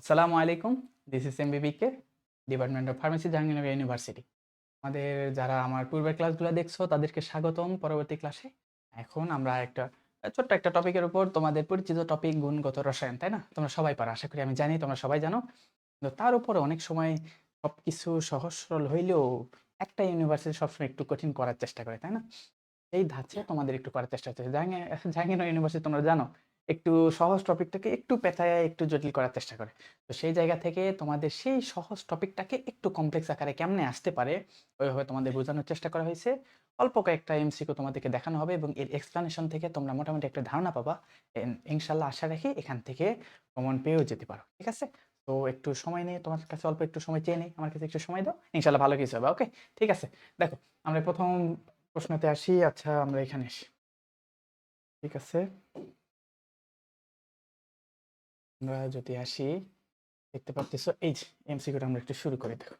আসসালামু আলাইকুম। This is এমবিবিকে department of pharmacy Jahangirnagar university আমাদের যারা আমার পূর্বের ক্লাসগুলো দেখছ, তাদেরকে স্বাগতম পরবর্তী ক্লাসে এখন আমরা একটা, ছোট্ট একটা টপিকের উপর তোমাদের পরিচিত টপিক গুণগত রসায়ন, তাই না? তোমরা সবাই পারো, আশা করি আমি জানি, তোমরা সবাই জানো। কিন্তু তার উপরে অনেক সময় সব কিছু সহজ সরল হইলেও একটা ইউনিভার্সিটি সবসময় একটু কঠিন করার চেষ্টা করে, তাই না? এই ধাঁচে তোমাদের একটু করার চেষ্টা হচ্ছে জাহাঙ্গীর, জাহাঙ্গীরনগর ইউনিভার্সিটি তোমরা জানো একটু সহজ টপিকটাকে একটু পেঁচায় একটু জটিল করার চেষ্টা করে। তো সেই জায়গা থেকে তোমাদের সেই সহজ টপিকটাকে একটু কমপ্লেক্স আকারে কেমনে আসতে পারে, ওইভাবে তোমাদের বোঝানোর চেষ্টা করা হয়েছে। অল্প কয়েকটা এমসিকিউ তোমাদেরকে দেখানো হবে এবং এর এক্সপ্লানেশন থেকে তোমরা মোটামুটি একটা ধারণা পাবা। ইনশাল্লাহ আশা রাখি এখান থেকে কমন পেয়েও যেতে পারো, ঠিক আছে? তো একটু সময় নিয়ে তোমার কাছে অল্প একটু সময় চেয়ে নেই, আমার কাছে একটু সময় দাও, ইনশাল্লাহ ভালো কিছু হবে ওকে ঠিক আছে, দেখো, আমরা প্রথম প্রশ্নতে আসি আচ্ছা আমরা এখানে আসি। ঠিক আছে? আমরা যদি আসি, দেখতে পাচ্ছ এই যে এমসিকিউটা আমরা একটু শুরু করে, দেখো।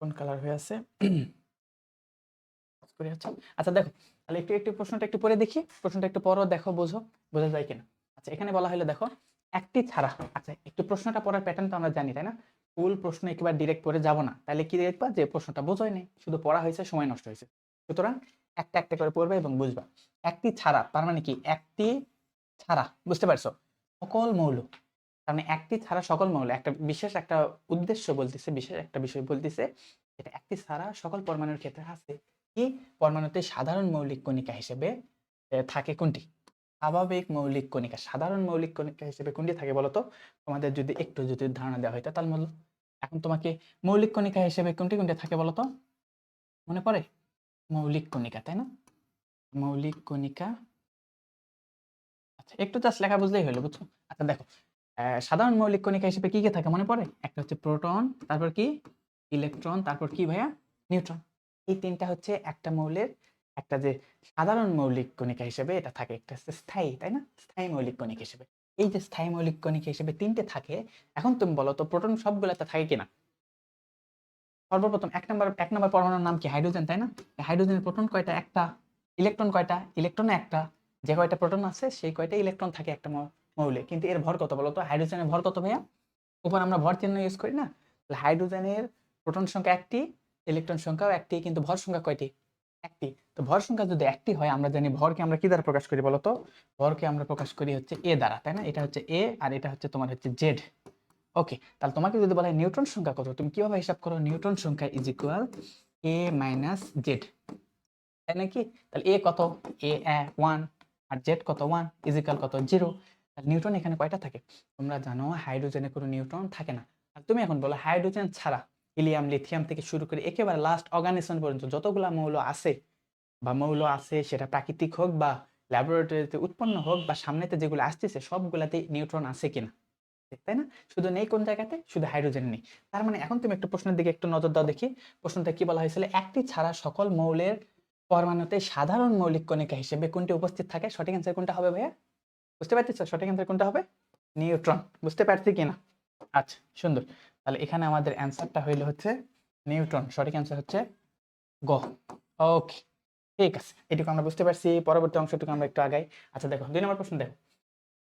কোন কালার হয়ে আছে? করে আচ্ছা আচ্ছা দেখো, তাহলে একটু একটু প্রশ্নটা একটু পরে দেখি, প্রশ্নটা একটু পরও দেখো, বোঝো, বোঝা যায় কিনা? আচ্ছা এখানে বলা হলো, দেখো, একটি ছাড়া। আচ্ছা একটু প্রশ্নটা পড়ার প্যাটার্ন তো আমরা জানি, তাই না? ফুল প্রশ্ন একেবারে ডিরেক্ট পড়ে যাব না। তাহলে কি দেখবা যে প্রশ্নটা বোঝোই নেই, শুধু পড়া হয়েছে, সময় নষ্ট হয়েছে। সুতরাং একটা একটা করে পড়বে এবং বুঝবা। একটি ছাড়া, তার মানে কি? একটি ছাড়া, বুঝতে পারছ? সকল মৌল মানে একটি ছাড়া সকল মৌল, একটা বিশেষ একটা উদ্দেশ্য বলতেছে, বিশেষ একটা বিষয় বলতেছে, এটা একটি ছাড়া সকল পরমাণুর ক্ষেত্রে আছে। কি? পরমাণুতে সাধারণ মৌলিক কণিকা হিসেবে থাকে কোনটি? স্বাভাবিক মৌলিক কণিকা, সাধারণ মৌলিক কণিকা হিসেবে কোনটি থাকে বলতো? তোমাদের যদি একটু যদি ধারণা দেওয়া হইতো তাহলে বলো এখন তোমাকে মৌলিক কণিকা হিসেবে কোনটি কোনটি থাকে বলতো? মনে পড়ে? মৌলিক কণিকা, তাই না? মৌলিক কণিকা আচ্ছা একটু জাস্ট লেখা বুঝলেই হলো বুঝছ? আচ্ছা দেখো সাধারণ মৌলিক কণিকা হিসেবে কি কি থাকে মনে পড়ে? একটা হচ্ছে প্রোটন, তারপর কি? ইলেকট্রন, তারপর কি ভাইয়া? নিউট্রন। এই তিনটা হচ্ছে একটা মৌলের, একটা যে সাধারণ মৌলিক কণিকা হিসেবে এটা থাকে, একটা হচ্ছে স্থায়ী, তাই না? স্থায়ী মৌলিক কণিকা হিসেবে। এই যে স্থায়ী মৌলিক কণিকা হিসেবে তিনটে থাকে, এখন তুমি বলো তো প্রোটন সবগুলোতে থাকে কিনা? সর্বপ্রথম, এক নম্বর এক নম্বর পরমাণুর নাম কি? হাইড্রোজেন, তাই না? হাইড্রোজেনের প্রোটন কয়টা? একটা। ইলেকট্রন কয়টা? ইলেকট্রন একটা। যে কয়টা প্রোটন আছে, সেই কয়টা ইলেকট্রন থাকে একটা মৌলে। কিন্তু এর ভর কত বলো তো হাইড্রোজেনের ভর কত ভাইয়া? উপর আমরা ভর চিহ্ন ইউজ করি না? তাহলে হাইড্রোজেনের প্রোটন সংখ্যা একটি ইলেকট্রন সংখ্যাও একটি, কিন্তু ভর সংখ্যা কয়টি? একটি। তো ভর সংখ্যা যদি একটি হয়, আমরা জানি ভরকে আমরা কি দ্বারা প্রকাশ করি বলো তো ভরকে আমরা প্রকাশ করি হচ্ছে এ দ্বারা, তাই না? এটা হচ্ছে এ আর এটা হচ্ছে তোমার হচ্ছে জেড ওকে তাহলে তোমাকে যদি বলা হয় নিউট্রন সংখ্যা কত, তুমি কীভাবে হিসাব করো নিউট্রন সংখ্যা is equal A minus Z তাই নাকি? তাহলে এ কত? এ ওয়ান আর জেড কত ওয়ান ইজিক্যাল কত জিরো নিউট্রন এখানে কয়টা থাকে? তোমরা জানো হাইড্রোজেনে কোনো নিউট্রন থাকে না। আর তুমি এখন বলো হাইড্রোজেন ছাড়া হিলিয়াম লিথিয়াম থেকে শুরু করে একেবারে লাস্ট অর্গানিজম পর্যন্ত যতগুলা মৌল আছে বা মৌল আছে, সেটা প্রাকৃতিক হোক বা ল্যাবরেটরিতে উৎপন্ন হোক বা সামনেতে যেগুলো আসতেছে, সবগুলাতেই নিউট্রন আছে কিনা? তাই না? শুধু নেই কোন জায়গাতে? শুধু হাইড্রোজেন নেই। তার মানে এখন তুমি একটু প্রশ্নের দিকে একটু নজর দাও দেখি। প্রশ্নটা কি বলা হয়েছিল? একটি ছাড়া সকল মৌলের পরমাণুতে সাধারণ মৌলিক কণিকা হিসেবে কোনটি উপস্থিত থাকে? সঠিক অ্যান্সার কোনটা হবে ভাইয়া? বুঝতে পারতেছ? সঠিক অ্যান্সার কোনটা হবে? নিউট্রন। বুঝতে পারছি কিনা? আচ্ছা সুন্দর। তাহলে এখানে আমাদের অ্যান্সারটা হইল হচ্ছে নিউট্রন। সঠিক অ্যান্সার হচ্ছে গ। ওকে ঠিক আছে। এটুকু আমরা বুঝতে পারছি। পরবর্তী অংশটুকু আমরা একটু আগাই। আচ্ছা দেখো, দুই নম্বর প্রশ্ন দেখো।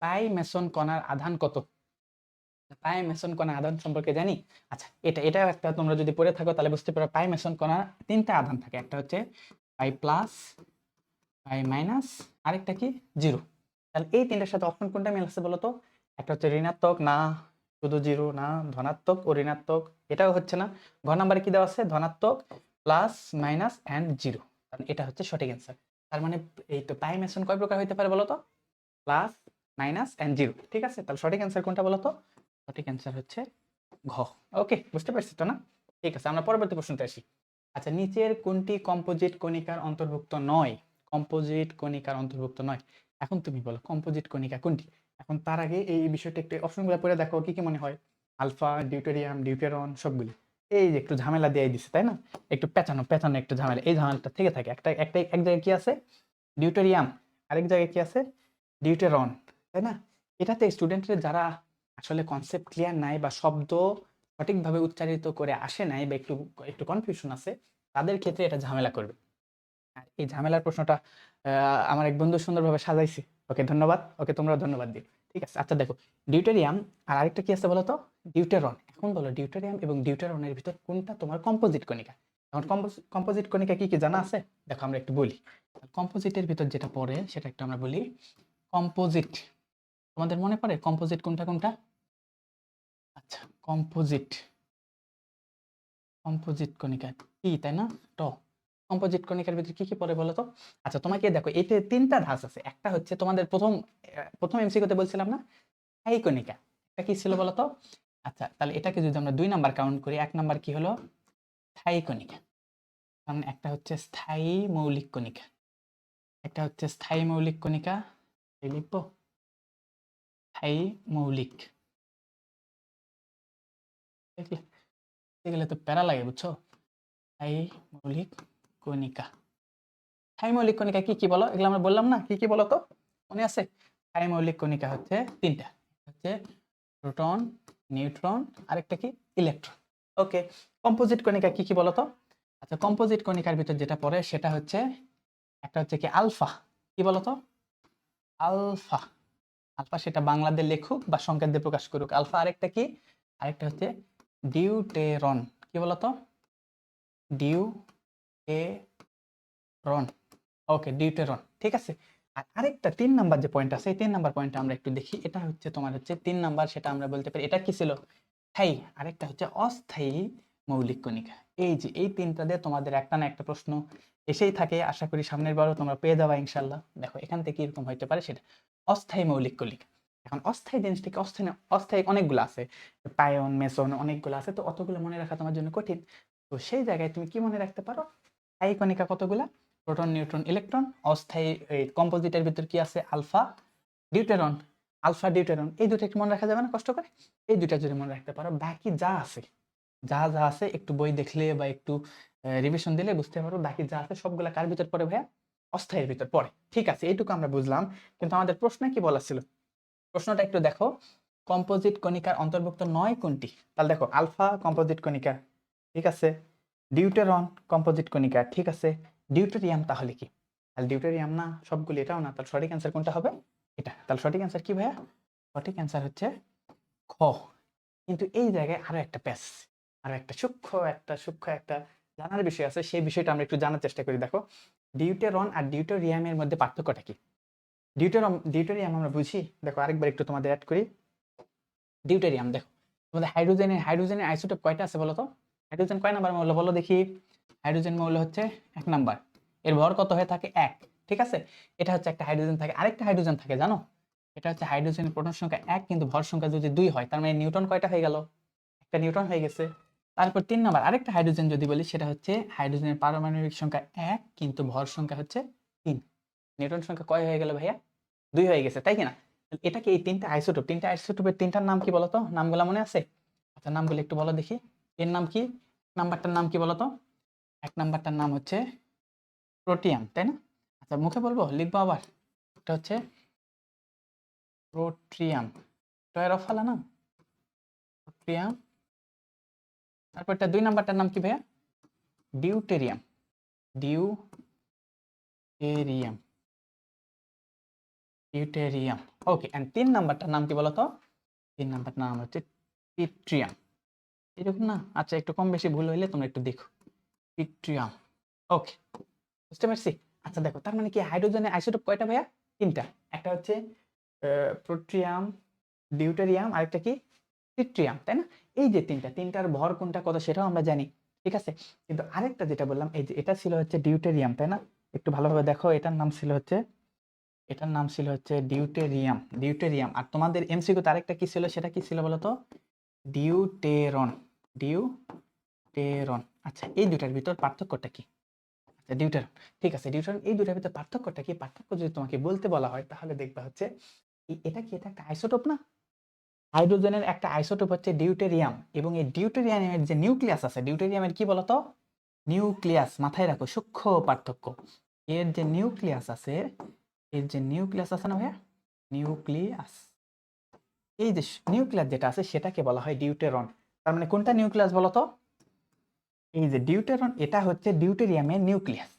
পাই মেসন কণার আধান কত? পাই মেসন কণা আধান সম্পর্কে জানি? আচ্ছা এটা, এটাও একটা তোমরা যদি পড়ে থাকো, তাহলে বুঝতে পারো পাই মেসন কণার তিনটা আধান থাকে। একটা হচ্ছে পাই প্লাস, পাই মাইনাস, আরেকটা কি? জিরো। তাহলে এই তিনটার সাথে অপশন কোনটা মিল আছে বলো তো একটা হচ্ছে ঋণাত্মক, না, শুধু জিরো, না, ধনাত্মক ও ঋণাত্মক। এটাও হচ্ছে না। ঘর নাম্বারে কি দেওয়া আছে? ধনাত্মক প্লাস, মাইনাস অ্যান্ড জিরো। এটা হচ্ছে সঠিক অ্যান্সার তার মানে এই তো পাই মেশন কয় প্রকার হইতে পারে বলো তো প্লাস, মাইনাস অ্যান্ড জিরো। ঠিক আছে? তাহলে সঠিক অ্যান্সার কোনটা বলো তো সঠিক অ্যান্সার হচ্ছে ঘ। ওকে বুঝতে পারছি তো না? ঠিক আছে, আমরা পরবর্তী প্রশ্নতে আসি। আচ্ছা নিচের কোনটি কম্পোজিট কণিকার অন্তর্ভুক্ত নয়? কম্পোজিট কণিকার অন্তর্ভুক্ত নয়। এখন তুমি বলো কম্পোজিট কণিকা কোনটি? এখন তার আগে এই বিষয়টা একটু অপশনগুলো পড়ে দেখো, কি কি মনে হয়? আলফা, ডিউটেরিয়াম ডিউটেরন সবগুলি। এই যে একটু ঝামেলা দিয়ে দিছে, তাই না? একটু পেঁচানো পেঁচানো একটু ঝামেলা। এই ঝামেলাটা থেকে থাকে। একটা একটা, এক জায়গায় কি আছে? ডিউটেরিয়াম। আরেক জায়গায় কি আছে? ডিউটেরন, তাই না? এটাতে স্টুডেন্টদের যারা আসলে কনসেপ্ট ক্লিয়ার নাই বা শব্দ সঠিকভাবে উচ্চারিত করে আসে নাই বা একটু একটু কনফিউশন আছে, তাদের ক্ষেত্রে এটা ঝামেলা করবে। এই ঝামেলার প্রশ্নটা আমার এক বন্ধু সুন্দরভাবে সাজাইছে। ওকে ধন্যবাদ, ওকে তোমরা ধন্যবাদ দিও। ঠিক আছে আচ্ছা দেখো ডিউটেরিয়াম আর আরেকটা কি আছে বলো তো? ডিউটেরন এখন বলো ডিউটেরিয়াম এবং ডিউটেরনের ভিতর কোনটা তোমার কম্পোজিট কণিকা? এখন কম্পোজিট কণিকা কি কি জানা আছে? দেখো আমরা একটু বলি। কম্পোজিটের ভিতর যেটা পড়ে, সেটা একটু আমরা বলি। কম্পোজিট তোমাদের মনে পড়ে? কম্পোজিট কোনটা কোনটা? কম্পোজিট কম্পোজিট কণিকা কি তাই না? ট কম্পোজিট কণিকার ভিতরে কি কি পড়ে বলো তো? আচ্ছা তোমাকে দেখো, এতে তিনটা ধাঁচ আছে। একটা হচ্ছে তোমাদের প্রথম প্রথম এমসিকিউতে বলছিলাম না? স্থায়ী কণিকা। এটা কি ছিল বলো তো? আচ্ছা তাহলে এটাকে যদি আমরা দুই নাম্বার কাউন্ট করি, এক নাম্বার কি হলো? স্থায়ী কণিকা। কারণ একটা হচ্ছে স্থায়ী মৌলিক কণিকা। একটা হচ্ছে স্থায়ী মৌলিক কণিকা লিখব। স্থায়ী মৌলিক। এগুলো তো প্যারা লাগে বুঝছ স্থায়ী মৌলিক কণিকা স্থায়ী মৌলিক কণিকা কি কি বলো এগুলো আমরা বললাম না কি কি বলো তো মনে আছে স্থায়ী মৌলিক কণিকা হচ্ছে তিনটা হচ্ছে প্রোটন নিউট্রন আরেকটা কি ইলেকট্রন ওকে কম্পোজিট কণিকা কি কি বলো তো আচ্ছা কম্পোজিট কণিকার ভিতর যেটা পড়ে, সেটা হচ্ছে, একটা হচ্ছে কি আলফা কি বলো তো? আলফা আলফা সেটা বাংলাদের লেখুক বা সংকেত দিয়ে প্রকাশ করুক। আলফা আরেকটা কি? আরেকটা হচ্ছে ডিউটেরন, কি বলতো? ডিউ এ রন ওকে, ডিউটেরন, ঠিক আছে? আর আরেকটা তিন নাম্বার যে পয়েন্ট আছে, এই তিন নাম্বার পয়েন্টটা আমরা একটু দেখি। এটা হচ্ছে তোমার হচ্ছে তিন নাম্বার, সেটা আমরা বলতে পারি। এটা কি ছিল? স্থায়ী। আরেকটা হচ্ছে অস্থায়ী মৌলিক কণিকা। এই যে, এই তিনটা দিয়ে তোমাদের একটা না একটা প্রশ্ন এসেই থাকে। আশা করি সামনের বারও তোমরা পেয়ে যাবা ইনশাল্লাহ। দেখো, এখান থেকে এরকম হইতে পারে সেটা। অস্থায়ী মৌলিক কণিকা। এখন অস্থায়ী জিনিসটাকে অস্থায়ী অস্থায়ী অনেকগুলো আছে। পায়ন মেসন অনেকগুলো আছে। তো অতগুলো মনে রাখা তোমার জন্য কঠিন। তো সেই জায়গায় তুমি কি মনে রাখতে পারো? স্থায়ী কণিকা কতগুলা? Proton, neutron, electron. অস্থায়ী এই কম্পোজিটের ভিতর কি আছে? Alpha, deuteron. Alpha, deuteron. এই দুটো একটু মনে রাখা যাবে না? কষ্ট করে? এই দুটা যদি মনে রাখতে পারো, বাকি যা আছে, যা যা আছে, একটু বই দেখলে বা একটু রিভিশন দিলে বুঝতে পারো বাকি যা আছে সবগুলা কার ভিতর পড়ে ভাইয়া? অস্থায়ীর ভিতর পড়ে। ঠিক আছে, এইটুকু আমরা বুঝলাম। কিন্তু আমাদের প্রশ্নে কি বলা ছিল? প্রশ্নটা একটু দেখো। কম্পোজিট কণিকার অন্তর্ভুক্ত নয় কোনটি? তাহলে দেখো, আলফা কম্পোজিট কণিকা, ঠিক আছে? ডিউটেরন কম্পোজিট কণিকা, ঠিক আছে? ডিউটেরিয়াম তাহলে কি? তাহলে ডিউটেরিয়াম না, সবগুলি এটাও না, তাহলে সঠিক অ্যান্সার কোনটা হবে? এটা। তাহলে সঠিক অ্যান্সার কি ভাইয়া? সঠিক অ্যান্সার হচ্ছে খ। কিন্তু এই জায়গায় আরও একটা প্যাস আরও একটা সূক্ষ্ম একটা সূক্ষ্ম একটা জানার বিষয় আছে, সেই বিষয়টা আমরা একটু জানার চেষ্টা করি। দেখো, ডিউটেরন আর ডিউটেরিয়ামের মধ্যে পার্থক্যটা কি? ডিউটেরম ডিউটেরিয়াম আমরা বুঝি। দেখো, আরেকবার একটু তোমাদের অ্যাড করি। ডিউটেরিয়াম দেখো। তোমাদের হাইড্রোজেনের হাইড্রোজেনের আইসোটোপ কয়টা আছে বলো তো? হাইড্রোজেন কয় নাম্বার মৌল বলো দেখি। হাইড্রোজেন মৌল হচ্ছে এক নাম্বার। এর ভর কত হয়ে থাকে? এক। ঠিক আছে? এটা হচ্ছে একটা হাইড্রোজেন থাকে। আরেকটা হাইড্রোজেন থাকে, জানো? এটা হচ্ছে হাইড্রোজেনের প্রোটন সংখ্যা এক, কিন্তু ভর সংখ্যা যদি দুই হয়, তার মানে নিউটন কয়টা হয়ে গেল? একটা নিউটন হয়ে গেছে। তারপর তিন নাম্বার, আরেকটা হাইড্রোজেন যদি বলি, সেটা হচ্ছে হাইড্রোজেনের পারমাণবিক সংখ্যা এক, কিন্তু ভর সংখ্যা হচ্ছে তিন। নিউটন সংখ্যা কয় হয়ে গেল ভাইয়া? দুই হয়ে গেছে, তাই কিনা এটাকে এই তিনটা আইসোটোপ? তিনটা আইসোটোপের তিনটার নাম কি বলতো? নামগুলো মনে আছে? আচ্ছা নামগুলো একটু বলো দেখি। এর নাম কি? নাম্বারটার নাম কি বলতো? এক নাম্বারটার নাম হচ্ছে প্রোটিয়াম, তাই না? আচ্ছা মুখে বলব? লিখব আবার? এটা হচ্ছে প্রোট্রিয়াম। টয়ের অফ না? প্রোট্রিয়াম। তারপর এটা দুই নাম্বারটার নাম কি ভাইয়া? Deuterium. Deuterium. Deuterium okay and তিন নাম্বারটার নাম কি বলতো? তিন নাম্বার নাম হচ্ছে পিট্রিয়াম এরকম না? আচ্ছা একটু কম বেশি ভুল হইলে তোমরা একটু দেখো। পিট্রিয়াম ওকে বুঝতে পারছি? আচ্ছা দেখো, তার মানে কি হাইড্রোজেনের আইসোটোপ কয়টা ভাইয়া? তিনটা। একটা হচ্ছে প্রোট্রিয়াম ডিউটেরিয়াম আরেকটা কি? পিট্রিয়াম তাই না? এই যে তিনটা, তিনটার ভর কোনটা কত সেটাও আমরা জানি, ঠিক আছে? কিন্তু আরেকটা যেটা বললাম, এই যে এটা ছিল হচ্ছে ডিউটেরিয়াম তাই না? একটু ভালোভাবে দেখো, এটার নাম ছিল হচ্ছে এটার নাম ছিল হচ্ছে ডিউটেরিয়াম ডিউটেরিয়াম আর তোমাদের এমসিকিউতে আরেকটা কি ছিল? সেটা কি ছিল বলো তো ডিউটেরন ডিউটেরন আচ্ছা এই দুটার ভিতর পার্থক্যটা কি? আচ্ছা ডিউটেরন ঠিক আছে ডিউটেরন এই দুটার ভিতর পার্থক্যটা কি? পার্থক্য যদি তোমাকে বলতে বলা হয়, তাহলে দেখবা হচ্ছে এটা কি এটা একটা আইসোটোপ না? হাইড্রোজেনের একটা আইসোটোপ হচ্ছে ডিউটেরিয়াম এবং এই ডিউটেরিয়ামের যে নিউক্লিয়াস আছে ডিউটেরিয়ামের কি বলতো? নিউক্লিয়াস মাথায় রাখো, সূক্ষ্ম পার্থক্য। এর যে নিউক্লিয়াস আছে এর যে নিউক্লিয়াস আছে না ভাইয়া? নিউক্লিয়াস। এই যে নিউক্লিয়াস যেটা আছে, সেটাকে বলা হয় ডিউটেরন। তার মানে কোনটা নিউক্লিয়াস বলতো এই যে ডিউটেরন, এটা হচ্ছে ডিউটেরিয়ামের নিউক্লিয়াস।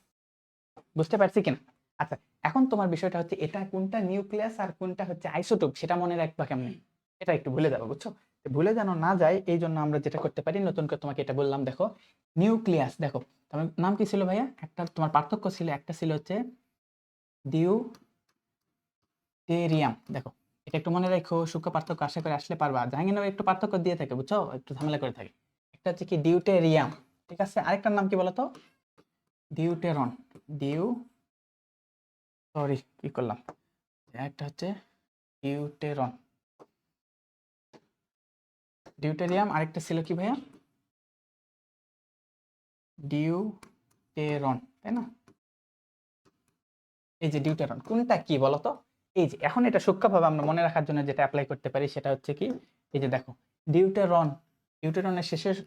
বুঝতে পারছি কিনা? আচ্ছা এখন তোমার বিষয়টা হচ্ছে, এটা কোনটা নিউক্লিয়াস আর কোনটা হচ্ছে আইসোটোপ? সেটা মনে রাখবা কেমনে? এটা একটু ভুলে যাব, বুঝছ? ভুলে যেন না যায়, এই জন্য আমরা যেটা করতে পারি, নতুন করে তোমাকে এটা বললাম, দেখো। নিউক্লিয়াস, দেখো। তোমার নাম কি ছিল ভাইয়া? একটা তোমার পার্থক্য ছিল, একটা ছিল হচ্ছে ডিউটেরিয়াম দেখো, এটা একটু মনে রাখো, সূক্ষ্ম পার্থক্য আশা করে আসলে পারবা। জাহাঙ্গীরনগর একটু পার্থক্য দিয়ে থাকে, বুঝছ? একটু ঝামেলা করে থাকে। একটা হচ্ছে কি ডিউটেরিয়াম ঠিক আছে? আরেকটার নাম কি বলতো? ডিউটেরন ডিউ সরি কি করলাম? একটা হচ্ছে ডিউটেরন ডিউটেরিয়াম আরেকটা ছিল কি ভাইয়া? ডিউটেরন তাই না? এই যে ডিউটেরন কোনটা কি বলতো? এই যে, এখন এটা সূক্ষ্মভাবে আমরা মনে রাখার জন্য যেটা অ্যাপ্লাই করতে পারি সেটা হচ্ছে কি, এই যে দেখো ডিউটেরন ডিউটেরনের শেষের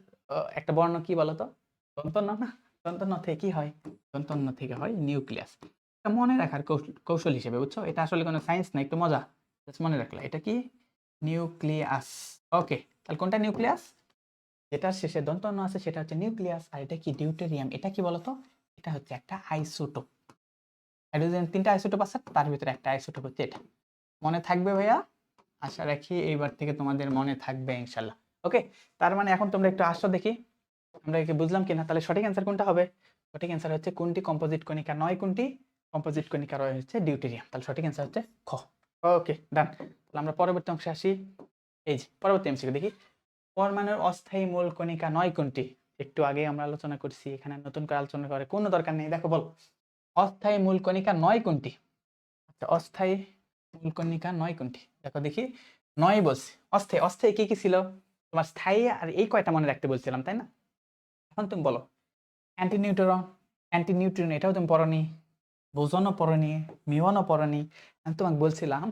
একটা বর্ণ কি বলতো দন্তন্য না? দন্তন্য থেকে কি হয়? দন্তন্য থেকে হয় নিউক্লিয়াস এটা মনে রাখার কৌশল হিসেবে, বুঝছ? এটা আসলে কোনো সায়েন্স না, একটু মজা। মনে রাখল, এটা কি? নিউক্লিয়াস ওকে তাহলে কোনটা নিউক্লিয়াস যেটার শেষে দন্তন্য আছে, সেটা হচ্ছে নিউক্লিয়াস আর এটা কি ডিউটেরিয়াম এটা কি বলতো এটা হচ্ছে একটা আইসোটোপ হাইড্রোজেন তিনটা আইসোটোপ আছে, তার ভিতরে একটা আইসোটোপ হচ্ছে এটা। মনে থাকবে ভাইয়া? আশা রাখি এইবার থেকে তোমাদের মনে থাকবে ইনশাল্লাহ ওকে, তার মানে এখন তোমরা একটু আসো দেখি। আমরা একে বুঝলাম কিনা? তাহলে সঠিক অ্যান্সার কোনটা হবে? সঠিক অ্যান্সার হচ্ছে কোনটি? কম্পোজিট কণিকা নয় কোনটি? কম্পোজিট কণিকা রয় হচ্ছে ডিউটেরিয়াম তাহলে সঠিক অ্যান্সার হচ্ছে খ। ওকে ডান তাহলে আমরা পরবর্তী অংশে আসি। এই যে, পরবর্তী অংশে দেখি। পরমাণুর অস্থায়ী মূল কণিকা নয় কোনটি? একটু আগে আমরা আলোচনা করছি, এখানে নতুন করে আলোচনা করে কোনো দরকার নেই। দেখো, বল। অস্থায়ী মূল কণিকা নয় কোনটি? আচ্ছা অস্থায়ী মূল কণিকা নয় কোনটি? দেখো দেখি, নয় বলছি। অস্থায়ী অস্থায়ী কি কি ছিল? তোমার স্থায়ী আর এই কয়টা মনে রাখতে বলছিলাম, তাই না? এখন তুমি বলো। অ্যান্টি নিউট্রন অ্যান্টি নিউট্রন এটাও তুমি পড়নি। বোজনও পড়নি মিওনও পড়নি। আমি তোমাকে বলছিলাম,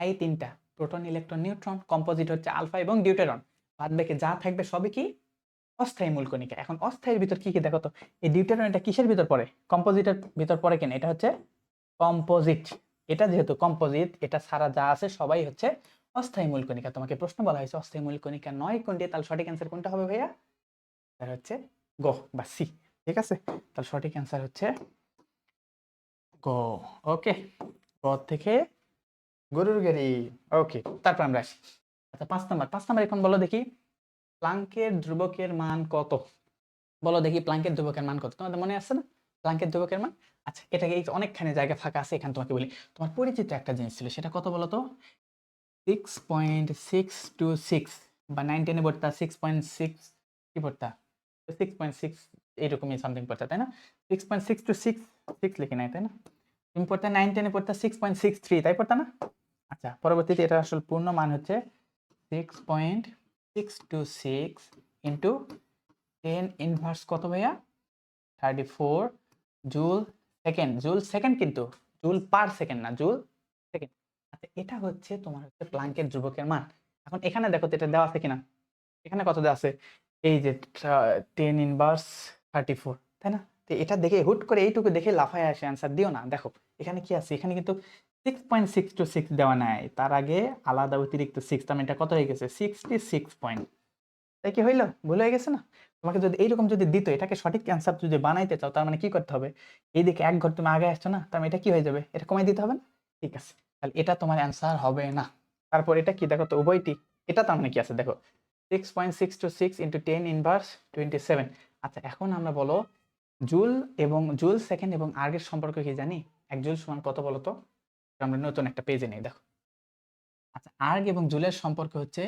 এই তিনটা, প্রোটন, ইলেকট্রন, নিউট্রন, কম্পোজিট হচ্ছে আলফা এবং ডিউটেরন। বাদ বাকি যা থাকবে সবই কি? অস্থায়ী মূল কণিকা। এখন অস্থায়ীর ভিতর কি কি দেখো তো? এই ডিউটেরন এটা কিসের ভিতর পড়ে? কম্পোজিটের ভিতর পড়ে কেন? এটা হচ্ছে কম্পোজিট। এটা যেহেতু কম্পোজিট, এটা ছাড়া যা আছে সবাই হচ্ছে অস্থায়ী মূল কণিকা। তোমাকে প্রশ্ন বলা হয়েছে, অস্থায়ী মূল কণিকা নয় কোনটি তাহলে সঠিক অ্যান্সার কোনটা হবে ভাইয়া? তার হচ্ছে গ বা সি। ঠিক আছে? তাহলে সঠিক অ্যান্সার হচ্ছে গ। ওকে। গ থেকে গরুর গাড়ি। ওকে, তারপর আমরা আসি। আচ্ছা পাঁচ নাম্বার। পাঁচ নাম্বার এখন বলো দেখি। প্লাঙ্কের ধ্রুবকের মান কত? বলো দেখি প্লাঙ্কের ধ্রুবকের মান কত। তোমাদের মনে আছে না? প্লাঙ্কের ধ্রুবকের মান? আচ্ছা এটাকে এই অনেকখানি জায়গা ফাঁকা আছে, এখানে তোমাকে বলি। তোমার পরিচিত একটা জিনিস ছিল, সেটা কত বলো তো six point six two six বা নাইন টেনে পড়তা সিক্স পয়েন্ট সিক্স কি পড়তা? সিক্স পয়েন্ট সিক্স এইরকমই সামথিং পড়তা, তাই না? Six point six two six six লিখে নাই তাই না? তুমি পড়তে নাইন টেনে পড়তা সিক্স পয়েন্ট সিক্স থ্রি তাই পড়তা না? আচ্ছা পরবর্তীতে এটা আসলে পূর্ণ মান হচ্ছে six point six two six into ten inverse কত ভাইয়া? Thirty four joule second joule second কিন্তু জুল পার সেকেন্ড না জুল সেকেন্ড আচ্ছা এটা হচ্ছে তোমার হচ্ছে প্লাঙ্কের ধ্রুবকের মান। এখন এখানে দেখো তো এটা দেওয়া আছে কিনা? এখানে কত দেওয়া আছে? এই যে টেন ইনভার্স থার্টি ফোর তাই না? এটা দেখে হুট করে এইটুকু দেখে লাফায় আসে অ্যান্সার দিও না। দেখো, এখানে কি আছে? এখানে কিন্তু six point six two six দেওয়া নাই। তার আগে আলাদা অতিরিক্ত সিক্স তার মানে এটা কত হয়ে গেছে? সিক্সটি সিক্স পয়েন্ট তাই কি হইল? ভুল হয়ে গেছে না? তোমাকে যদি এইরকম যদি দিত, এটাকে সঠিক অ্যান্সার যদি বানাইতে চাও, তার মানে কি করতে হবে? এইদিকে এক ঘর তুমি আগে আসছো না, তার মানে এটা কি হয়ে যাবে? এটা কমাই দিতে হবে না? ঠিক আছে। তাহলে এটা তোমার অ্যান্সার হবে না। তারপর এটা কি? দেখো তো, উভয়টি। এটা তার মানে কি আছে? দেখো six point six two six into ten inverse twenty seven আচ্ছা এখন আমরা বলো, জুল এবং, জুল সেকেন্ড এবং আর্গের সম্পর্ক কি জানি? এক জুল সমান কত বলো তো আমরা নতুন একটা পেজে নেই, দেখো। আচ্ছা আর্গ এবং জুলের সম্পর্ক হচ্ছে,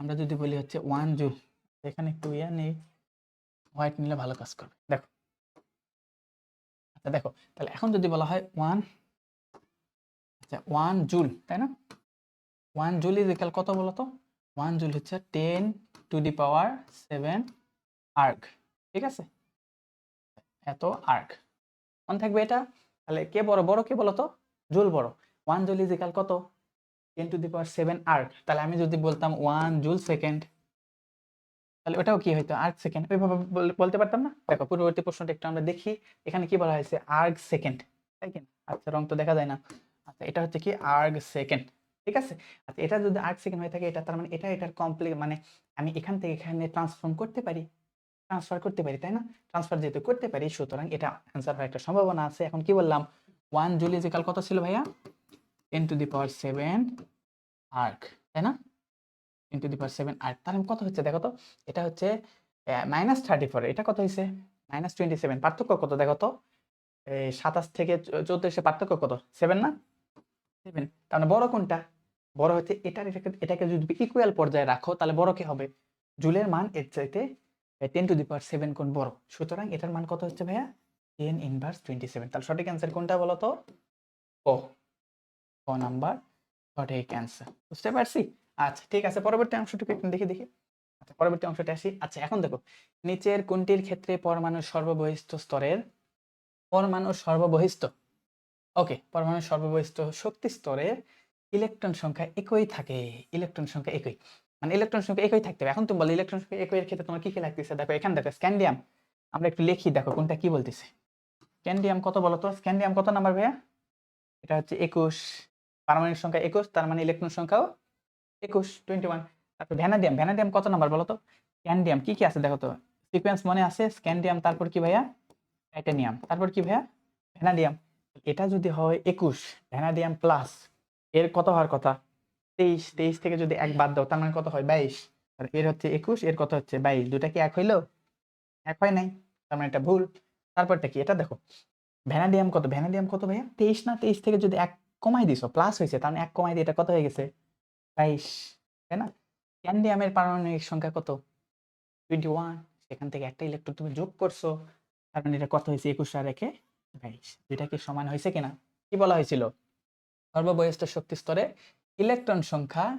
আমরা যদি বলি হচ্ছে ওয়ান জুল এখানে একটু ইয়া নেই হোয়াইট নিলে ভালো কাজ করবে, দেখো। আচ্ছা দেখো, তাহলে এখন যদি বলা হয় ওয়ান আচ্ছা ওয়ান জুল তাই না? ওয়ান জুল ইজ ইকাল কত বলো তো ওয়ান জুল হচ্ছে ten to the power seven erg ঠিক আছে? এত আর্গ মনে থাকবে এটা? তাহলে কে বড় বড় কে বলো তো জুল বড়। ওয়ান জুল ইজ ইকাল কত? Ten to the power seven erg তাহলে আমি যদি বলতাম ওয়ান জুল সেকেন্ড তাহলে ওটাও কি হইতো? আর্গ সেকেন্ড ওইভাবে বলতে পারতাম না? দেখো, পূর্ববর্তী প্রশ্নটা একটু আমরা দেখি। এখানে কি বলা হয়েছে? আর্গ সেকেন্ড তাই কিনা আচ্ছা রং তো দেখা যায় না। আচ্ছা এটা হচ্ছে কি? আর্গ সেকেন্ড ঠিক আছে? আচ্ছা এটা যদি আর্গ সেকেন্ড হয়ে থাকে, এটা তার মানে এটা এটার কমপ্লিট মানে আমি এখান থেকে এখানে ট্রান্সফর্ম করতে পারি। ট্রান্সফার করতে পারি, তাই না? ট্রান্সফার যেহেতু করতে পারি, সুতরাং এটা অ্যান্সার হওয়ার একটা সম্ভাবনা আছে। এখন কি বললাম? ওয়ান জুল ইজিক্যাল কত ছিল ভাইয়া? Ten to the power seven erg তাই না? Ten to the power seven erg তাহলে কত হচ্ছে দেখো তো? এটা হচ্ছে মাইনাস থার্টি ফোর এটা কত হয়েছে? মাইনাস টোয়েন্টি সেভেন পার্থক্য কত দেখো তো? সাতাশ থেকে এসে পার্থক্য কত? সেভেন না? সেভেন তার মানে বড় কোনটা? বড় হচ্ছে এটার এটাকে যদি ইকুয়াল পর্যায়ে রাখো, তাহলে বড় কি হবে? জুলের মান এর চাইতে ten to the power seven কোন বড়। সুতরাং এটার মান কত হচ্ছে ভাইয়া? টেন ইনভার্স টোয়েন্টি সেভেন তাহলে সঠিক অ্যান্সার কোনটা বলো তো? ও ক নাম্বার সঠিক অ্যান্সার বুঝতে পারছি? আচ্ছা ঠিক আছে, পরবর্তী অংশটুকু একটু দেখি দেখি। আচ্ছা পরবর্তী অংশটা আসি। আচ্ছা এখন দেখো, নিচের কোনটির ক্ষেত্রে পরমাণুর সর্ববহিষ্ঠ স্তরের পরমাণুর সর্ববহিষ্ঠ ওকে পরমাণু সর্ববহিষ্ঠ শক্তি স্তরের ইলেকট্রন সংখ্যা একই থাকে। ইলেকট্রন সংখ্যা একই। মানে ইলেকট্রন সংখ্যা একই থাকতে হবে। এখন তুমি বলো, ইলেকট্রন সংখ্যা একই এর ক্ষেত্রে তোমার কি কি লাগতেছে? দেখো, এখানে দেখো, স্ক্যান্ডিয়াম। আমরা একটু লিখি, দেখো, কোনটা কি বলতেছে? স্ক্যান্ডিয়াম কত বলো তো? স্ক্যান্ডিয়াম কত নাম্বার ভাইয়া? এটা হচ্ছে একুশ। পারমাণবিক সংখ্যা একুশ, তার মানে ইলেকট্রন সংখ্যাও একুশ টোয়েন্টি ওয়ান তারপর ভ্যানাডিয়াম ভ্যানাডিয়াম কত নাম্বার বলো তো স্ক্যান্ডিয়াম কি কি আছে দেখো তো? সিকোয়েন্স মনে আছে স্ক্যান্ডিয়াম তারপর কি ভাইয়া? টাইটানিয়াম তারপর কি ভাইয়া? ভ্যানাডিয়াম এটা যদি হয় একুশ ভ্যানাডিয়াম প্লাস এর কত হওয়ার কথা? তেইশ তেইশ থেকে যদি এক বাদ দাও, তার মানে কত হয়? বাইশ। আর এর হচ্ছে একুশ, এর কত হচ্ছে? বাইশ। দুটা কি এক হইল? এক হয় নাই, তার মানে এটা ভুল। তারপরটা কি? এটা দেখো ভ্যানাডিয়াম কত? ভ্যানাডিয়াম কত ভাইয়া? তেইশ না? তেইশ থেকে যদি এক কমাই দিছো প্লাস হয়েছে তার মানে এক কমাই দিয়ে এটা কত হয়ে গেছে? বাইশ, তাই না? ক্যান্ডিয়ামের পারমাণবিক সংখ্যা কত? টোয়েন্টি ওয়ান সেখান থেকে একটা ইলেকট্রন তুমি যোগ করছ, তার মানে এটা কত হয়েছে? একুশ আর একে বাইশ দুইটা কি সমান হয়েছে কিনা? কি বলা হয়েছিল? সর্ববয়স্ক শক্তি স্তরে ইলেকট্রন সংখ্যা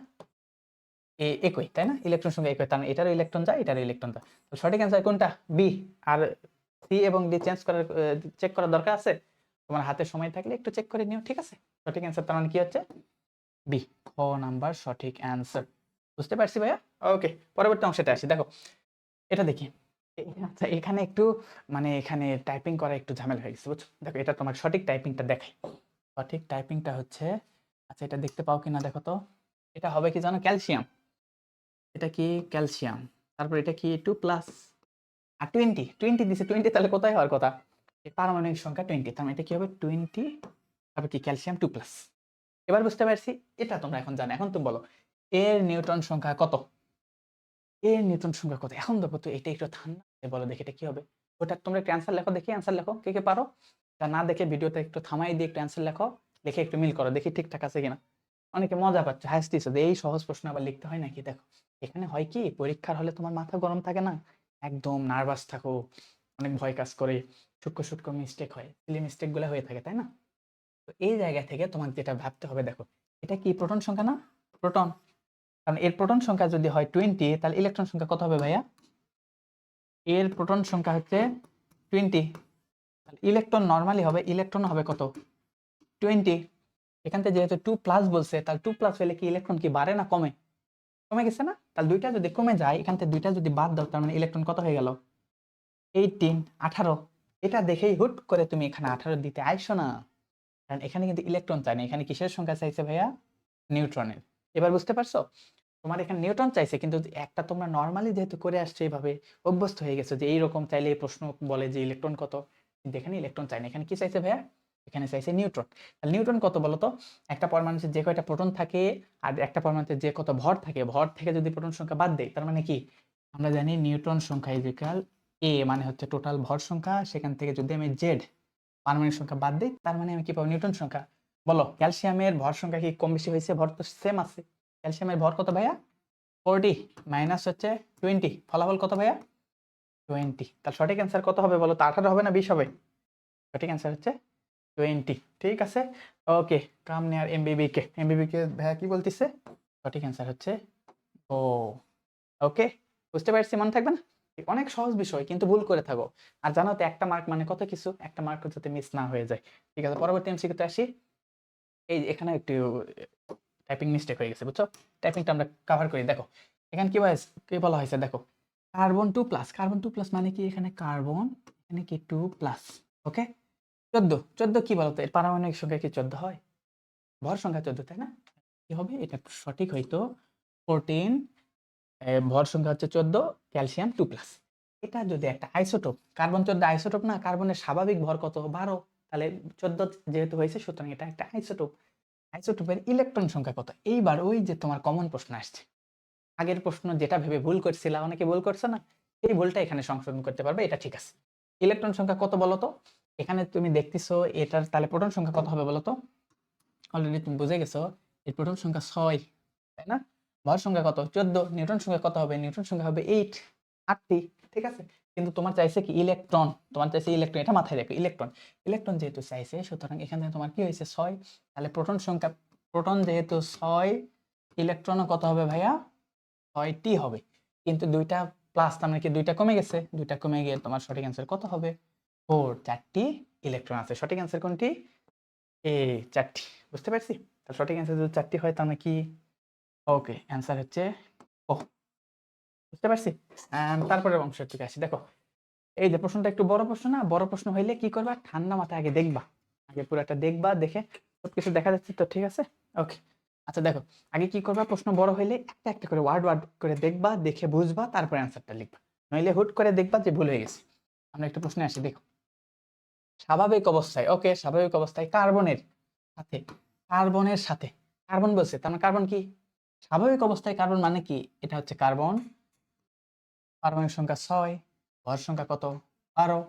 এ- একই, তাই না? ইলেকট্রন সংখ্যা একই, তার মানে এটারও ইলেকট্রন যায়, এটারও ইলেকট্রন যায়। সঠিক অ্যান্সার কোনটা? বি আর সি এবং ডি চেঞ্জ করার চেক করার দরকার আছে? তোমার হাতে সময় থাকলে একটু চেক করে নিও, ঠিক আছে? সঠিক অ্যান্সার তার মানে কি হচ্ছে? বি খ নাম্বার সঠিক অ্যান্সার বুঝতে পারছি ভাইয়া? ওকে পরবর্তী অংশটা আসি। দেখো, এটা দেখি। আচ্ছা এখানে একটু মানে এখানে টাইপিং করা একটু ঝামেলা হয়ে গেছে, বুঝছ? দেখো, এটা তোমার সঠিক টাইপিংটা দেখাই। সঠিক টাইপিংটা হচ্ছে আচ্ছা এটা দেখতে পাও কিনা দেখো তো। এটা হবে কি জানো? ক্যালসিয়াম এটা কি? ক্যালসিয়াম তারপর এটা কি? টু প্লাস আর টোয়েন্টি টোয়েন্টি দিছে টোয়েন্টি তাহলে কোথায় হওয়ার কথা? পারমাণবিক সংখ্যা টোয়েন্টি তার মানে এটা কি হবে? টোয়েন্টি তারপর কি? ক্যালসিয়াম টু প্লাস এবার বুঝতে পারছি, এটা তোমরা এখন জানো। এখন তুমি বলো, এর নিউটন সংখ্যা কত? এর নিউটন সংখ্যা কত? এখন দেখো তো এটা একটু ঠান্ডা বলো, দেখে এটা কি হবে? ওটা তোমরা একটু অ্যান্সার লেখো, দেখি অ্যান্সার লেখো, কে কে পারো? তা না দেখে ভিডিওতে একটু থামাই দিয়ে একটু অ্যান্সার লেখো লিখে একটু মিল করো, দেখি ঠিকঠাক আছে কিনা। অনেকে মজা পাচ্ছে হাসতেছে যে এই সহজ প্রশ্ন আবার লিখতে হয় নাকি? দেখো, এখানে হয় কি? পরীক্ষার হলে তোমার মাথা গরম থাকে না? একদম নার্ভাস থাকো। অনেক ভয় কাজ করে, সূক্ষ্ম সূক্ষ্ম মিস্টেক হয় সিলি মিস্টেকগুলো হয়ে থাকে, তাই না? তো এই জায়গা থেকে তোমার যেটা ভাবতে হবে, দেখো, এটা কি প্রোটন সংখ্যা না? প্রোটন কারণ এর প্রোটন সংখ্যা যদি হয় টোয়েন্টি তাহলে ইলেকট্রন সংখ্যা কত হবে ভাইয়া? এর প্রোটন সংখ্যা হচ্ছে টোয়েন্টি ইলেকট্রন নর্মালি হবে ইলেকট্রন হবে কত? টোয়েন্টি এখান থেকে যেহেতু টু প্লাস বলছে, তাহলে টু প্লাস হলে কি ইলেকট্রন কি বাড়ে না কমে? কমে গেছে না? তাহলে দুইটা যদি কমে যায়, এখান থেকে দুইটা যদি বাদ দাও, তার মানে ইলেকট্রন কত হয়ে গেল? এইটিন আঠারো। এটা দেখেই হুট করে তুমি এখানে আঠারো দিতে আইসো না। কারণ এখানে কিন্তু ইলেকট্রন চাই না। এখানে কিসের সংখ্যা চাইছে ভাইয়া? নিউট্রনের। এবার বুঝতে পারছ? তোমার এখানে নিউটন চাইছে, কিন্তু একটা তোমরা নর্মালি যেহেতু করে আসছো এইভাবে, অভ্যস্ত হয়ে গেছো যে এইরকম চাইলে এই প্রশ্ন বলে যে ইলেকট্রন কত? কিন্তু এখানে ইলেকট্রন চাই না। এখানে কি চাইছে ভাইয়া? এখানে চাইছে নিউট্রন। তাহলে নিউটন কত বলো তো একটা পরমাণুতে যে কয়টা প্রোটন থাকে আর একটা পরমাণুতে যে কত ভর থাকে, ভর থেকে যদি প্রোটন সংখ্যা বাদ দেয় তার মানে কি? আমরা জানি নিউট্রন সংখ্যা ইজিক্যাল এ মানে হচ্ছে টোটাল ভর সংখ্যা, সেখান থেকে যদি আমি জেড পারমাণবিক সংখ্যা বাদ দিই, তার মানে আমি কি পাবো? নিউটন সংখ্যা। বলো, ক্যালসিয়ামের ভর সংখ্যা কি কম বেশি হয়েছে? ভর তো সেম আছে। ক্যালসিয়ামের ভর কত ভাইয়া? ফোরটি মাইনাস হচ্ছে টোয়েন্টি ফলাফল কত ভাইয়া? টোয়েন্টি তাহলে সঠিক অ্যান্সার কত হবে বলো? তো আঠারো হবে না বিশ হবে? সঠিক অ্যান্সার হচ্ছে টোয়েন্টি ঠিক আছে? ওকে কাম নেয়ার এমবিবি কে এমবিবি কে ভাইয়া কি বলতেছে? সঠিক অ্যান্সার হচ্ছে ও ওকে বুঝতে পারছি? মনে থাকবে না? অনেক সহজ বিষয়, কিন্তু ভুল করে থাকো। আর জানো তো, একটা মার্ক মানে কত কিছু? একটা মার্ক যাতে মিস না হয়ে যায়। ঠিক আছে, পরবর্তী এমসিকিউতে আসি। এই এখানে একটু টাইপিং মিস্টেক হয়ে গেছে, বুঝছ? টাইপিংটা আমরা কভার করি। দেখো, এখানে কি বয়স? কি বলা হয়েছে? দেখো carbon two plus carbon two plus মানে কি এখানে কার্বন এখানে কি টু প্লাস ওকে চোদ্দ। চোদ্দ কি বলতো এর পারমাণবিক সংখ্যা কি চোদ্দ হয়? ভর সংখ্যা চোদ্দ, তাই না? কি হবে? এটা সঠিক হয়তো ফোরটিন ভর সংখ্যা হচ্ছে চোদ্দ, ক্যালসিয়াম টু প্লাস এটা যদি একটা আইসোটোপ কার্বন চোদ্দ আইসোটোপ না কার্বনের স্বাভাবিক ভর কত? বারো। তাহলে চোদ্দ যেহেতু হয়েছে, সুতরাং এটা একটা আইসোটোপ আইসোটোপের ইলেকট্রন সংখ্যা কত? এইবার ওই যে তোমার কমন প্রশ্ন আসছে। আগের প্রশ্ন যেটা ভেবে ভুল করছিলা, অনেকে ভুল করছে না? এই ভুলটা এখানে সংশোধন করতে পারবে, এটা ঠিক আছে। ইলেকট্রন সংখ্যা কত বলো তো এখানে তুমি দেখতেছো, এটার তাহলে প্রোটন সংখ্যা কত হবে বলো তো অলরেডি তুমি বুঝে গেছো এই প্রোটন সংখ্যা ছয়, তাই না? ভর সংখ্যা কত? চোদ্দ। নিউটন সংখ্যা কত হবে? নিউটন সংখ্যা হবে এইট আটটি। ঠিক আছে? কিন্তু তোমার চাইছে কি? ইলেকট্রন তোমার চাইছে ইলেকট্রন এটা মাথায় রাখো ইলেকট্রন ইলেকট্রন যেহেতু চাইছে, সুতরাং এখানে তোমার কি হয়েছে? ছয়। তাহলে প্রোটন সংখ্যা প্রোটন যেহেতু ছয় ইলেকট্রনও কত হবে ভাইয়া? ছয়টি হবে। কিন্তু দুইটা প্লাস তার মানে কি দুইটা কমে গেছে? দুইটা কমে গিয়ে তোমার সঠিক অ্যান্সার কত হবে? ফোর চারটি ইলেকট্রন আছে। সঠিক অ্যান্সার কোনটি? এ চারটি। বুঝতে পারছি? তাহলে সঠিক অ্যান্সার যদি চারটি হয়, তাহলে কি ওকে, অ্যান্সার হচ্ছে ও। বুঝতে পারছি? তারপরের অংশের দিকে আসি। দেখো, এই যে প্রশ্নটা একটু বড় প্রশ্ন না, বড় প্রশ্ন হইলে কি করবা? ঠান্ডা মাথায় আগে দেখবা। আগে পুরোটা দেখবা, দেখে সবকিছু দেখা যাচ্ছে তো, ঠিক আছে? ওকে আচ্ছা দেখো, আগে কি করবা? প্রশ্ন বড় হইলে একটা একটা করে ওয়ার্ড ওয়ার্ড করে দেখবা, দেখে বুঝবা, তারপরে অ্যান্সারটা লিখবা। নইলে হুট করে দেখবা যে ভুল হয়ে গেছে। আমরা একটা প্রশ্নে আসি, দেখো। স্বাভাবিক অবস্থায়, ওকে, স্বাভাবিক অবস্থায় কার্বনের সাথে কার্বনের সাথে, কার্বন বলছে, তার মানে কার্বন কি? স্বাভাবিক অবস্থায় কার্বন মানে কি? এটা হচ্ছে কার্বন। পারমাণবিক সংখ্যা ছয়, ভর সংখ্যা কত? বারো।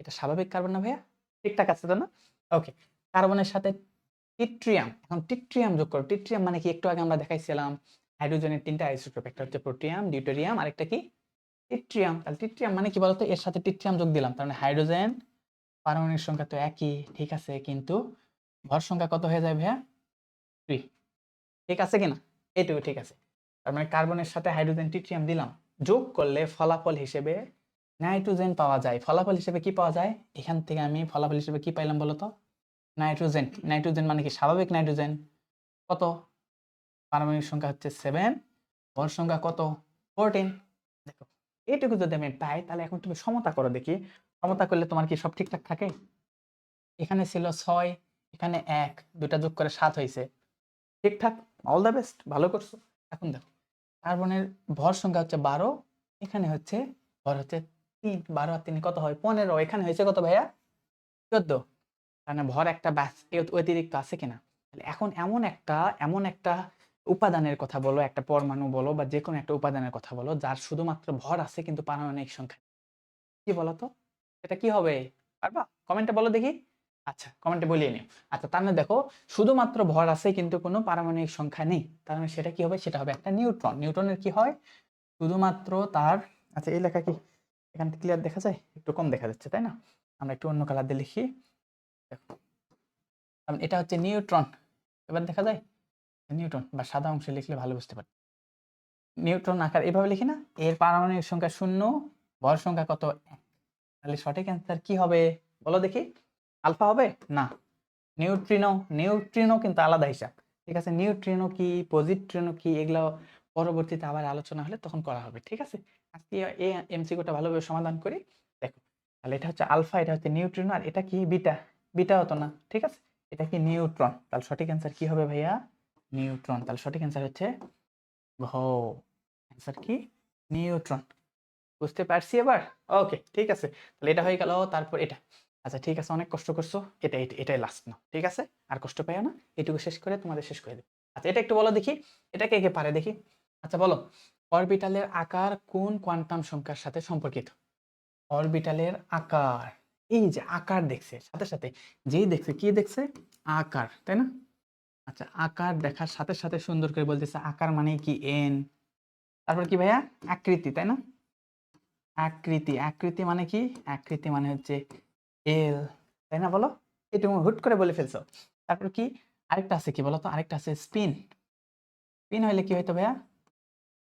এটা স্বাভাবিক কার্বন না ভাইয়া? ঠিকঠাক আছে তো না? ওকে কার্বনের সাথে টিট্রিয়াম, এখন টিট্রিয়াম যোগ করো। টিট্রিয়াম মানে কি? একটু আগে আমরা দেখাইছিলাম হাইড্রোজেনের তিনটা আইসোটোপ, একটা হচ্ছে প্রোটিয়াম, ডিউটেরিয়াম, আরেকটা কি? টিট্রিয়াম। তাহলে টিট্রিয়াম মানে কি বলতো? এর সাথে টিট্রিয়াম যোগ দিলাম। তার মানে হাইড্রোজেন, পারমাণবিক সংখ্যা তো একই। ঠিক আছে, কিন্তু ভর সংখ্যা কত হয়ে যায় ভাইয়া? থ্রি ঠিক আছে কিনা? এটুকু ঠিক আছে। তার মানে কার্বনের সাথে হাইড্রোজেন টিট্রিয়াম দিলাম। যোগ করলে ফলাফল হিসেবে নাইট্রোজেন পাওয়া যায়। ফলাফল হিসেবে কি পাওয়া যায়? এখান থেকে আমি ফলাফল হিসেবে কি পাইলাম বলতো? নাইট্রোজেন। নাইট্রোজেন মানে কি? স্বাভাবিক নাইট্রোজেন। কত? পারমাণবিক সংখ্যা হচ্ছে সেভেন। ভর সংখ্যা কত? ফোরটিন। দেখো এইটুকু যদি আমি পাই, তাহলে এখন তুমি সমতা করো দেখি। সমতা করলে তোমার কি সব ঠিকঠাক থাকে? এখানে ছিল ছয়, এখানে এক দুটা যোগ করে সাত হয়েছে ঠিকঠাক? অল দ্য বেস্ট ভালো করছ। এখন দেখো, কার্বনের ভর সংখ্যা হচ্ছে বারো, এখানে হচ্ছে ভর হচ্ছে তিন, বারো আর তিন কত হয়? পনেরো, এখানে হয়েছে কত ভাইয়া? চোদ্দ। মানে ভর একটা ব্যাস অতিরিক্ত আছে কিনা? তাহলে এখন এমন একটা এমন একটা উপাদানের কথা বলো, একটা পরমাণু বলো, বা যে কোনো একটা উপাদানের কথা বলো, যার শুধুমাত্র ভর আছে কিন্তু পারমাণবিক সংখ্যা কি বলো তো এটা কি হবে? পারবা? কমেন্টে বলো দেখি। আচ্ছা কমেন্টে বলিয়ে নিও। আচ্ছা তার মানে দেখো, শুধুমাত্র ভর আছে কিন্তু কোনো পারমাণবিক সংখ্যা নেই। তার মানে সেটা কি হবে? সেটা হবে একটা নিউট্রন। নিউট্রনের কি হয়? শুধুমাত্র তার আচ্ছা এই লেখা কি এখান থেকে ক্লিয়ার দেখা যায়? একটু কম দেখা যাচ্ছে, তাই না? আমরা একটু অন্য কালার দিয়ে লিখি। দেখো মানে এটা হচ্ছে নিউট্রন। এবার দেখা যায়, নিউট্রন বা সাদা অংশে লিখলে ভালো বুঝতে পারি। নিউট্রন আকার এভাবে লিখি না, এর পারমাণবিক সংখ্যা শূন্য, ভর সংখ্যা কত এক? তাহলে সঠিক অ্যান্সার কি হবে? বলো দেখি। আলফা হবে? না। নিউট্রিনো নিউট্রিনো কিন্তু আলাদা হিসাব। ঠিক আছে? নিউট্রিনো কি, পজিট্রিনো কি, এগুলো পরবর্তীতে আবার আলোচনা হলে তখন করা হবে। ঠিক আছে? আজকে এই এমসিকিউটা ভালোভাবে সমাধান করি। দেখো, তাহলে এটা হচ্ছে আলফা, এটা হচ্ছে নিউট্রিনো, আর এটা কি বিটা? বিটা হতো না। ঠিক আছে? এটা কি নিউট্রন? তাহলে সঠিক অ্যান্সার কি হবে ভাইয়া? নিউট্রন। তাহলে সঠিক অ্যান্সার হচ্ছে ঘ। অ্যান্সার কি? নিউট্রন। বুঝতে পারছি এবার? ওকে ঠিক আছে। তাহলে এটা হয়ে গেল, তারপর এটা। আচ্ছা ঠিক আছে, অনেক কষ্ট করছ। এটা এটা, এটাই লাস্ট না। ঠিক আছে? আর কষ্ট পাইও না। এটুকু শেষ করে তোমাদের শেষ করে দেবো। আচ্ছা এটা একটু বলো দেখি। এটা কে কে পারে দেখি? আচ্ছা বলো। অরবিটালের আকার কোন কোয়ান্টাম সংখ্যার সাথে সম্পর্কিত? অরবিটালের আকার। এই যে আকার দেখছে, সাথে সাথে যেই দেখছে, কি দেখছে? আকার, তাই না? আচ্ছা আকার দেখার সাথে সাথে সুন্দর করে বলতেছে, আকার মানে কি? এন তারপর কি ভাইয়া? আকৃতি, তাই না? আকৃতি। আকৃতি মানে কি? আকৃতি মানে হচ্ছে এল তাই না বলো? এটা হুট করে বলে ফেলছো। তারপর কি? আরেকটা আছে কি বলো তো আরেকটা আছে স্পিন স্পিন হইলে কি হইতো ভাইয়া?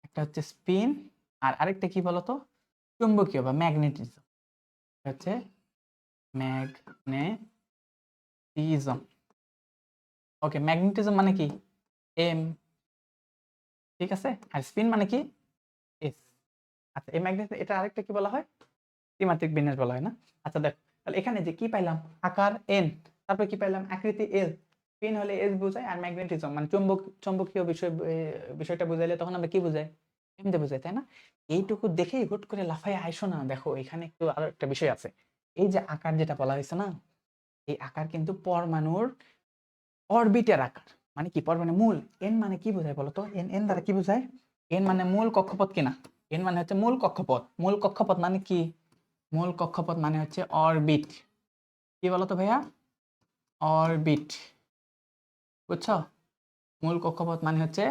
একটা হচ্ছে স্পিন আর আরেকটা কি বলো তো চুম্বকীয় বা ম্যাগনেটিজম হচ্ছে ম্যাগনেটিজম ওকে ম্যাগনেটিজম মানে কি? এম ঠিক আছে? আর স্পিন মানে কি? এস আচ্ছা এই ম্যাগনেট এটা আরেকটা কি বলা হয়? ত্রিমাত্রিক বিন্যাস বলা হয় না? আচ্ছা দেখো তাহলে এখানে যে কি পাইলাম? আকার এন তারপর কি পাইলাম? আকৃতি এল স্পিন হলে এস বোঝায় আর ম্যাগনেটিজম মানে চুম্বক, চুম্বকীয় বিষয় বিষয়টা বুঝাইলে তখন আমরা কি বুঝাই? এমনি বুঝাই, তাই না? এইটুকু দেখেই হুট করে লাফাই আইসো না। দেখো, এখানে একটু আরও একটা বিষয় আছে। এই যে আকার যেটা বলা হয়েছে না, এই আকার কিন্তু পরমাণুর অরবিটের আকার। মানে কি? পরমাণু মূল। এন মানে কি বোঝায় বলতো এন এন দ্বারা কি বোঝায়? এন মানে মূল কক্ষপথ কিনা? এন মানে হচ্ছে মূল কক্ষপথ। মূল কক্ষপথ মানে কি? মূল কক্ষপথ মানে হচ্ছে অরবিট। কি বলতো ভাইয়া? অরবিট। বুঝছ? মূল কক্ষপথ মানে হচ্ছে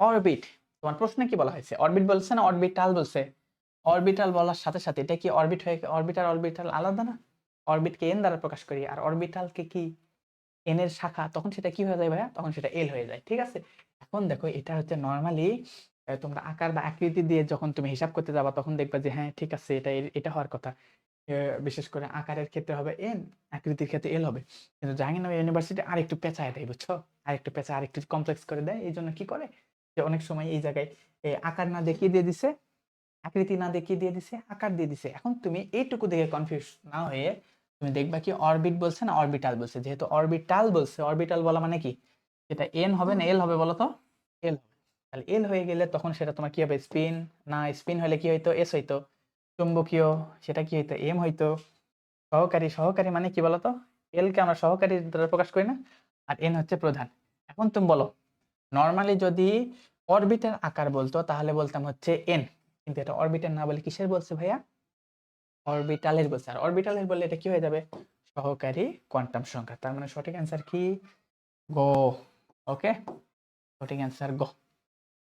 অরবিট। তোমার প্রশ্নে কি বলা হয়েছে? অরবিট বলছে না অরবিটাল বলছে? অরবিটাল বলার সাথে সাথে এটা কি অরবিট হয়ে অরবিটাল অরবিটাল আলাদা না? অরবিটকে এন দ্বারা প্রকাশ করি আর অরবিটালকে কি এন এর শাখা। তখন সেটা কি হয়ে যায় ভাইয়া? তখন সেটা এল হয়ে যায়। ঠিক আছে? এখন দেখো, এটা হচ্ছে নর্মালি তোমরা আকার বা আকৃতি দিয়ে যখন তুমি হিসাব করতে যাবা তখন দেখবা যে হ্যাঁ ঠিক আছে এটা এটা হওয়ার কথা। বিশেষ করে আকারের ক্ষেত্রে হবে এন আকৃতির ক্ষেত্রে এল হবে। কিন্তু জাহাঙ্গীরনগর ইউনিভার্সিটি আরেকটু পেঁচায় দেয় বুঝছ? আরেকটু পেঁচা আরেকটু কমপ্লেক্স করে দেয়। এই জন্য কি করে? যে অনেক সময় এই জায়গায় এ, আকার না দেখিয়ে দিয়ে দিছে আকৃতি না দেখিয়ে দিয়ে দিছে আকার দিয়ে দিছে। এখন তুমি এইটুকু দেখে কনফিউজ না হয়ে তুমি দেখবা কি অরবিট বলছে না অরবিটাল বলছে? যেহেতু অরবিটাল বলছে অরবিটাল বলা মানে কি? সেটা এন হবে না এল হবে বলো তো? এল হবে। তাহলে এল হয়ে গেলে তখন সেটা তোমার কি হবে? স্পিন না স্পিন হলে কি হইতো? এস হইতো। চুম্বকীয়, সেটা কি হইতো? এম হইতো। সহকারী সহকারী মানে কি বলতো? এলকে আমরা সহকারী দ্বারা প্রকাশ করি না। আর এন হচ্ছে প্রধান। এখন তুমি বলো নর্মালি যদি অরবিটের আকার বলতো, তাহলে বলতাম হচ্ছে এন কিন্তু এটা অরবিটাল না বলে কিসের বলছে ভাইয়া? অরবিটালের বলছে। আর অরবিটালের বললে এটা কি হয়ে যাবে? সহকারী কোয়ান্টাম সংখ্যা। তার মানে সঠিক অ্যান্সার কি? গো ওকে সঠিক অ্যান্সার গো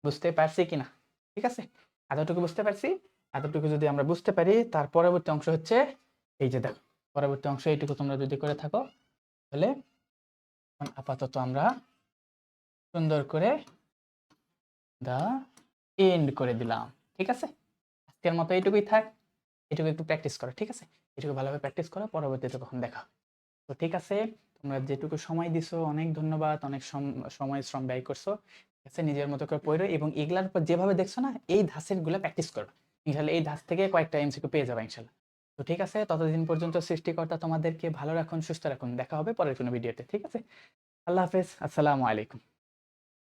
বুঝতে পারছি কিনা? ঠিক আছে? এতটুকু বুঝতে পারছি। এতটুকু যদি আমরা বুঝতে পারি, তার পরবর্তী অংশ হচ্ছে এই যে দেখো, পরবর্তী অংশ এইটুকু তোমরা যদি করে থাকো, তাহলে আপাতত আমরা সুন্দর করে দা এন্ড করে দিলাম। ঠিক আছে? আজকের মতো এইটুকুই থাক। এটুকু একটু প্র্যাকটিস করো, ঠিক আছে? এটুকু ভালোভাবে প্র্যাকটিস করো, পরবর্তীতে কখন দেখা তো ঠিক আছে, তোমরা যেটুকু সময় দিছো, অনেক ধন্যবাদ, অনেক সময় শ্রম ব্যয় করছ। আছে নিজের মতো করে পড়ো এবং এগুলার পর যেভাবে দেখছ না, এই ধাসের প্র্যাকটিস করো। ইনশাল্লাহ এই ধাস থেকে কয়েকটা এমসিকিউ পেয়ে যাবে ইনশাল্লাহ তো ঠিক আছে, ততদিন পর্যন্ত সৃষ্টিকর্তা তোমাদেরকে ভালো রাখুন, সুস্থ রাখুন। দেখা হবে পরের কোনো ভিডিওতে ঠিক আছে? আল্লাহ হাফেজ, আসসালামু আলাইকুম।